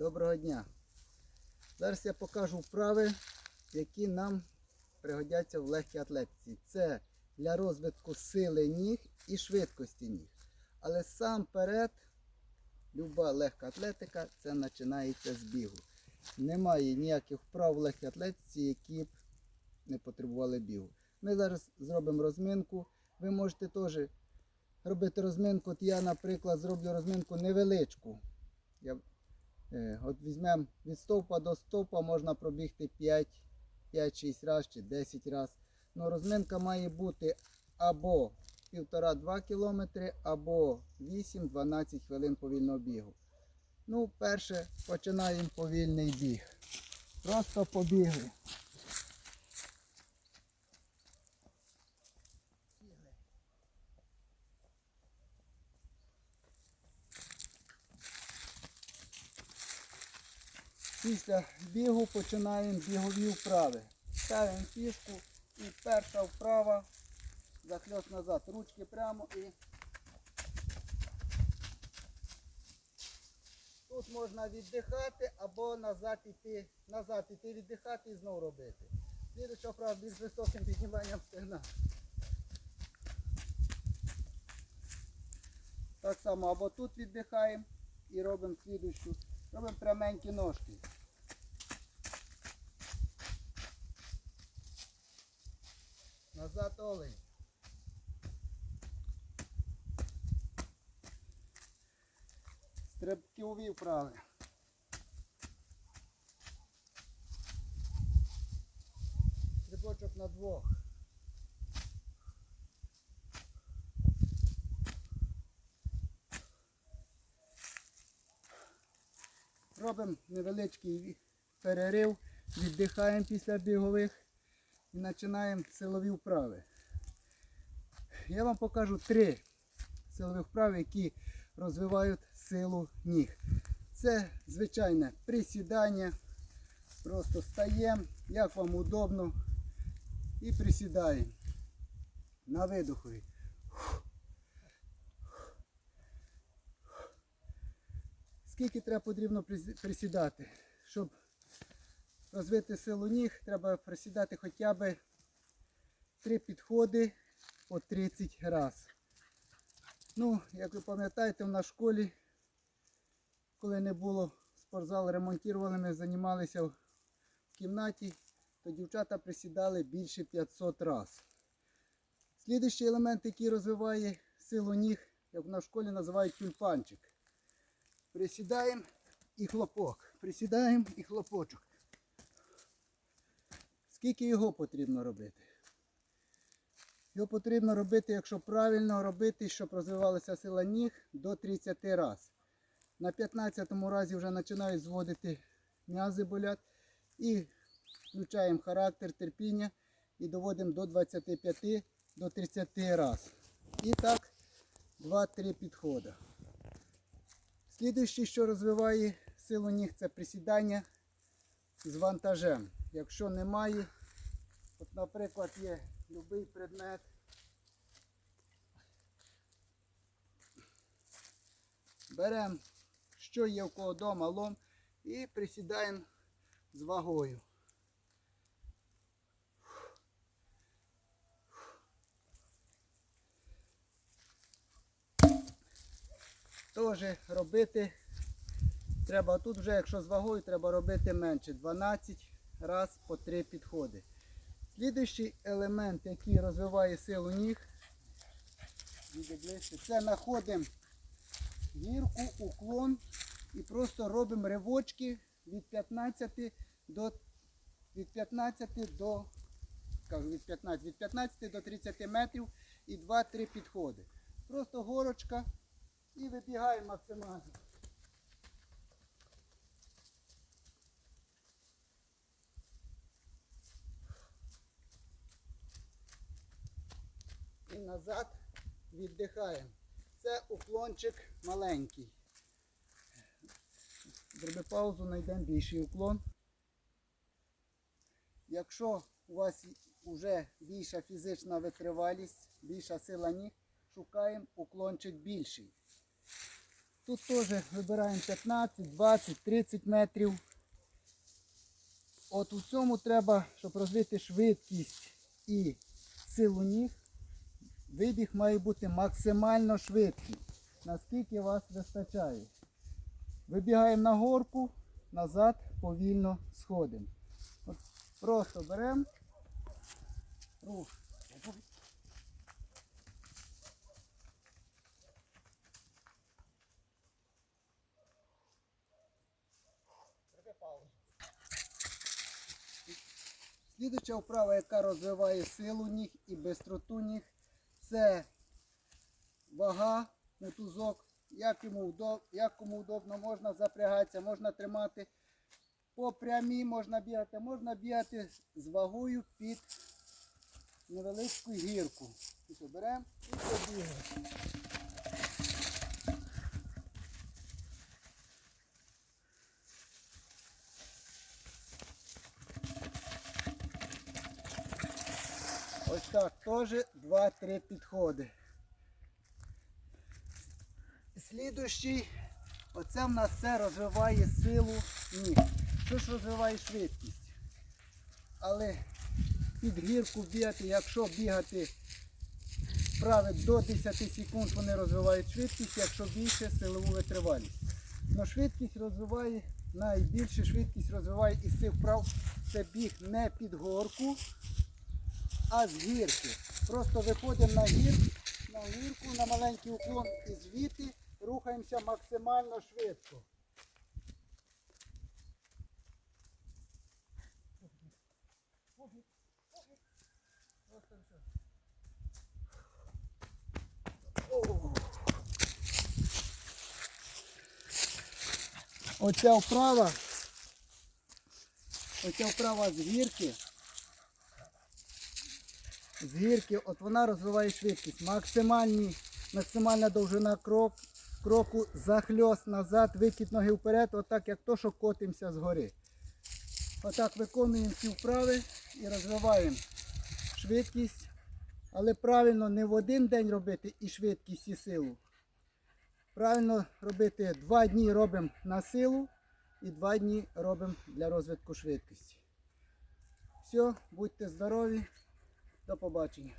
Доброго дня! Зараз я покажу вправи, які нам пригодяться в легкій атлетиці. Це для розвитку сили ніг і швидкості ніг. Але сам перед, люба легка атлетика, це починається з бігу. Немає ніяких вправ в легкій атлетиці, які б не потребували бігу. Ми зараз зробимо розминку. Ви можете теж робити розминку. От я, наприклад, зроблю розминку невеличку. Я, от візьмемо від стовпа до стовпа, можна пробігти 5, 5-6 разів чи 10 разів. Ну, розминка має бути або 1,5-2 км, або 8-12 хвилин повільного бігу. Ну, перше починаємо повільний біг. Просто побігли. Після бігу починаємо бігові вправи. Ставимо фішку і перша вправа захльост назад. Ручки прямо і тут можна віддихати або назад іти, назад іти віддихати і знову робити. Слідуюча вправа більш високим підніманням стегна. Так само або тут віддихаємо і робимо слідущу. Робимо пряменькі ножки. Назад олень. Стрибкові вправи. Стрибочок на двох. Робимо невеличкий перерив, віддихаємо після бігових і починаємо силові вправи. Я вам покажу три силові вправи, які розвивають силу ніг. Це звичайне присідання. Просто стаємо, як вам удобно, і присідаємо. На видохові. Скільки треба потрібно присідати? Щоб розвити силу ніг, треба присідати хоча б три підходи по 30 разів. Ну, як ви пам'ятаєте, в нас в школі, коли не було спортзал, ремонтували, ми займалися в кімнаті, то дівчата присідали більше 500 разів. Слідуючий елемент, який розвиває силу ніг, як в нас в школі називають тюльпанчик. Присідаємо і хлопок. Присідаємо і хлопочок. Скільки його потрібно робити? Його потрібно робити, якщо правильно робити, щоб розвивалася сила ніг до 30 разів. На 15 разі вже починають зводити м'язи болять. І включаємо характер, терпіння і доводимо до 25 до 30 разів. І так 2-3 підходи. Слідуюче, що розвиває силу ніг, це присідання з вантажем. Якщо немає, от, наприклад, є будь-який предмет. Беремо, що є в кого вдома, лом і присідаємо з вагою. Теж робити треба тут вже, якщо з вагою, треба робити менше. 12 раз по 3 підходи. Слідуючий елемент, який розвиває силу ніг, це знаходимо гірку, уклон і просто робимо ривочки від 15 до від 15 до кажу, від 15, від 15 до 30 метрів і 2-3 підходи. Просто горочка і вибігаємо максимально. І назад віддихаємо. Це уклончик маленький. Зроби паузу, знайдемо більший уклон. Якщо у вас вже більша фізична витривалість, більша сила ніг, шукаємо уклончик більший. Тут теж вибираємо 15, 20, 30 метрів. От у цьому треба, щоб розвити швидкість і силу ніг, вибіг має бути максимально швидкий, наскільки вас вистачає. Вибігаємо на горку, назад повільно сходимо. От просто беремо. Рух. Слідуча вправа, яка розвиває силу ніг і бистроту ніг, це вага, мотузок, як, йому удоб, як кому удобно, можна запрягатися, можна тримати по прямій, можна бігати, можна бігати з вагою під невеличку гірку. Беремо і побігаємо. Так, теж 2-3 підходи. Слідущий, оце в нас все розвиває силу ніг. Що ж розвиває швидкість? Але під гірку бігати, якщо бігати вправи до 10 секунд, вони розвивають швидкість, якщо більше силову витривалість. Но швидкість розвиває, найбільше швидкість розвиває із цих вправ це біг не під горку, а з гірки. Просто виходимо на гір, на гірку, на маленький уклон і звідти рухаємося максимально швидко. Оця вправа, оця вправа з гірки, з гірки, от вона розвиває швидкість. Максимальні, максимальна довжина крок, кроку, захльост назад, викид ноги вперед, отак як то, що котимося згори. Отак виконуємо ці вправи і розвиваємо швидкість. Але правильно не в один день робити і швидкість, і силу. Правильно робити два дні робимо на силу і два дні робимо для розвитку швидкості. Все, будьте здорові, до побачення.